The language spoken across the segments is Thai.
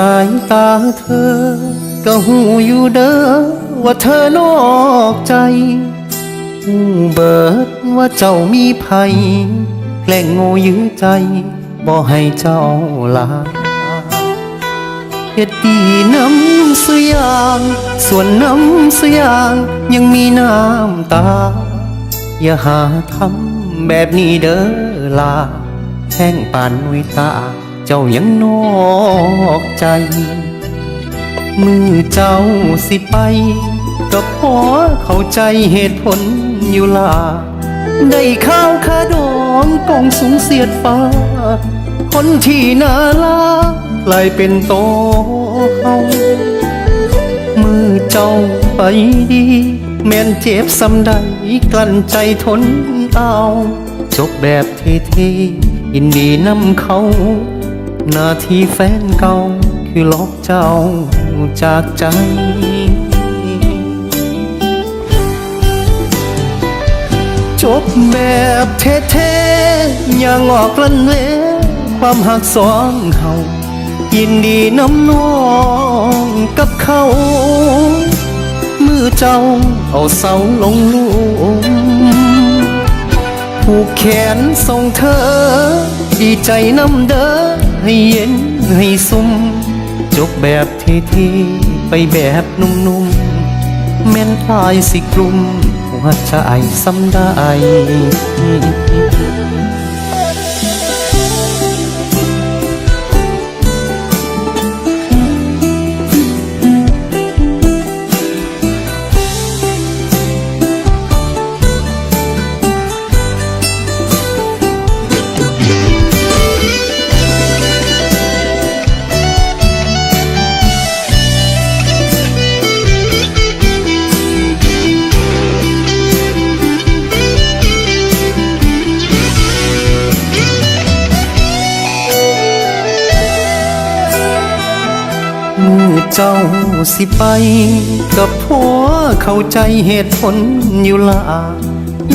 สายตาเธอ ก็หูอยู่เด้อว่าเธอนอกใจหูเบิดว่าเจ้ามีภัยแกล้งโง่ยื้อใจบ่ให้เจ้าลาเฮ็ดดีน้ำสยาง ส่วนน้ำสยางยังมีน้ำตา อย่าหาทำแบบนี้เด้อลาแท่งปานนุยตา เจ้ายังนอกใจ มือเจ้าสิไป ก็พอเข้าใจเหตุผลอยู่ลา ได้ข้าวขาดองกองสูงเสียดฟ้า คนที่นารักลายเป็นโตเฮามือเจ้าไปดี แม่นเจ็บสำใดกลั้นใจทนเอาจบแบบเท่ๆยินดีนำเขา น้าที่แฟนเก่าคือลบเจ้าจากใจ จบแบบเท่ๆอย่างออกลันเลความหักสองเขายินดีน้ำน้องกับเขา มือเจ้าเอาเสาลงลุมผูกแขนส่งเธอ ดีใจน้ำเด้อ ให้เย็นให้ซุ่มจบแบบเท่ๆไปแบบนุ่มๆแม่นตายสิกลุ่มหัวใจซ้ำได้ เจ้าสิไป กับผัวเข้าใจเหตุผลอยู่ละ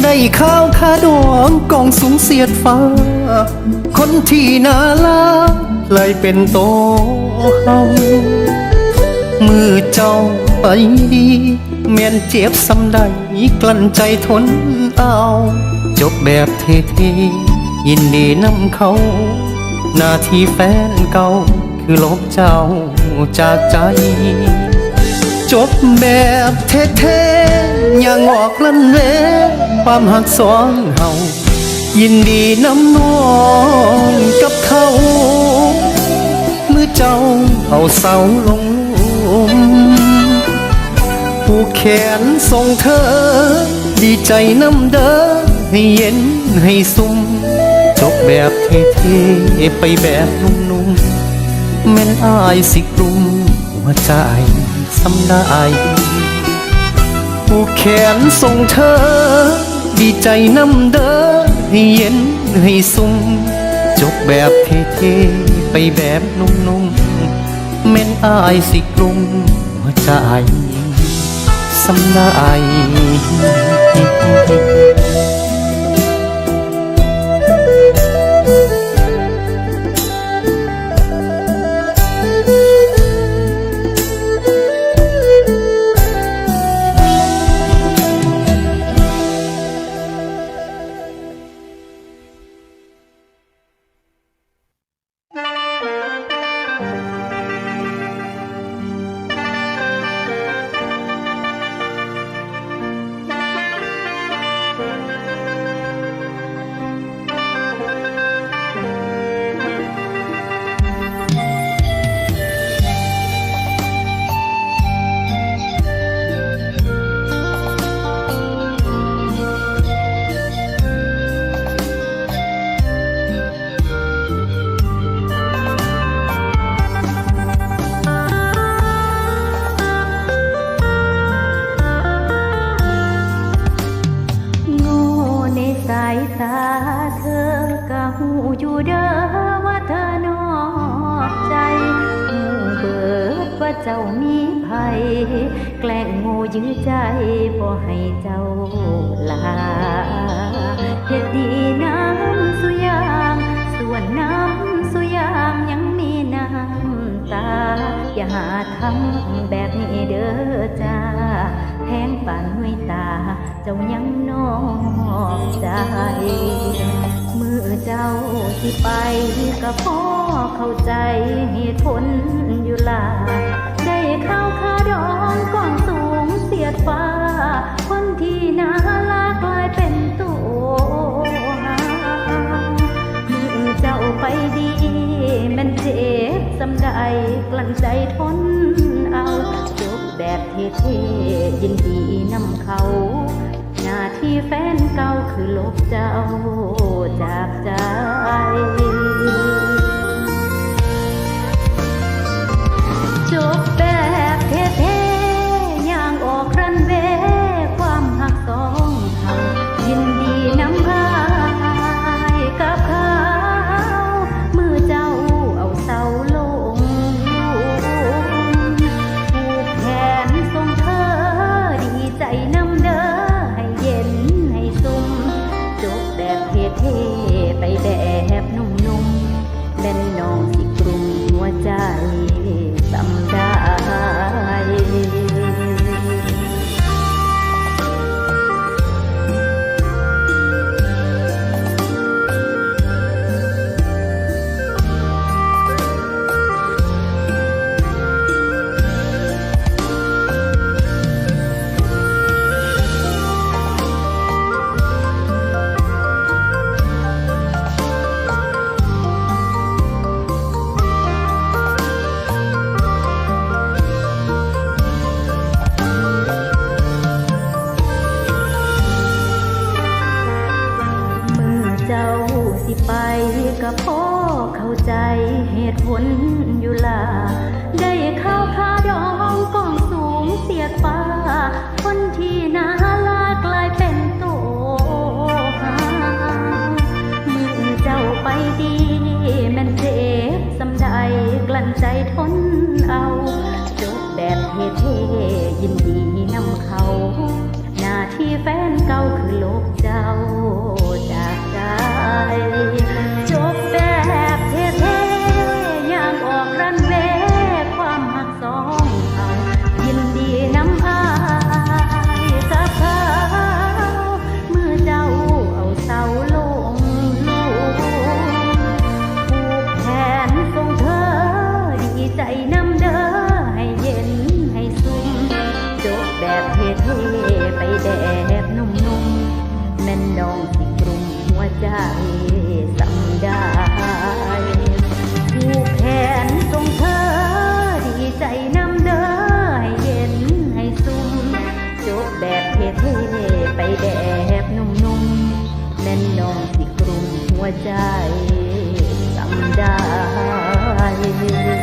ได้ข้าวขาดองกองสูงเสียดฟ้า คนที่น่ารักเลยเป็นโตเฮามือเจ้าไปดีแม่นเจ็บสำใดกลั้นใจทนเอา จบแบบเท่ๆยินดีนำเขา หน้าที่แฟนเก่าคือลบเจ้า จากใจ จบแบบเท่ๆอย่างออกลันเลความหักสองเฮายินดีน้ำน้องกับเขาเมื่อเจ้าเอาเสาลงลุมผูกแขนส่งเธอ ดีใจน้ำเด้อให้เย็นให้ซุ่มจบแบบเท่ๆไปแบบนุ่มๆ แม่นอายสิกลุ่มหัวใจสำได้ผูกแขนส่งเธอ ดีใจน้ำเด้อให้เย็นให้ซุ่มจบแบบเท่ๆไปแบบนุ่มๆแม่นอายสิกลุ่มหัวใจสำได้ ยื้อใจบ่ให้เจ้าลาเฮ็ดดีน้ำสุยางส่วนน้ำสุยางยังมีน้ำตา อย่าหาทำแบบนี้เด้อจ้าแพงป่านหน่วยตา เจ้ายังนอกใจมือเจ้าสิไปก็พอเข้าใจเหตุผลอยู่ล่ะได้เข้าคาดองก่อนสู ยดฟ้า คนที่น่ารักกลายเป็นตัวหามือเจ้าไปดีมันเจ็บสำใดกลั้นใจทนเอาจบแบบเท่ๆยินดีนำเขาหน้าที่แฟนเก่าคือลบเจ้าจากใจ สิไปก็พอเข้าใจเหตุผลอยู่ละได้เข้าคาดองกองสูงเสียดฟ้า คนที่น่ารักกลายเป็นโตหามือเจ้าไปดีแมันเจ็บสำใดกลั้นใจทนเอาจบแบบเท่ๆยินดีนำเขา หน้าที่แฟนเก่าคือโลบเจ้าาก แบบเท่ๆไปแบบนุ่มๆแน่นนองที่กรุมหัวใจจำได้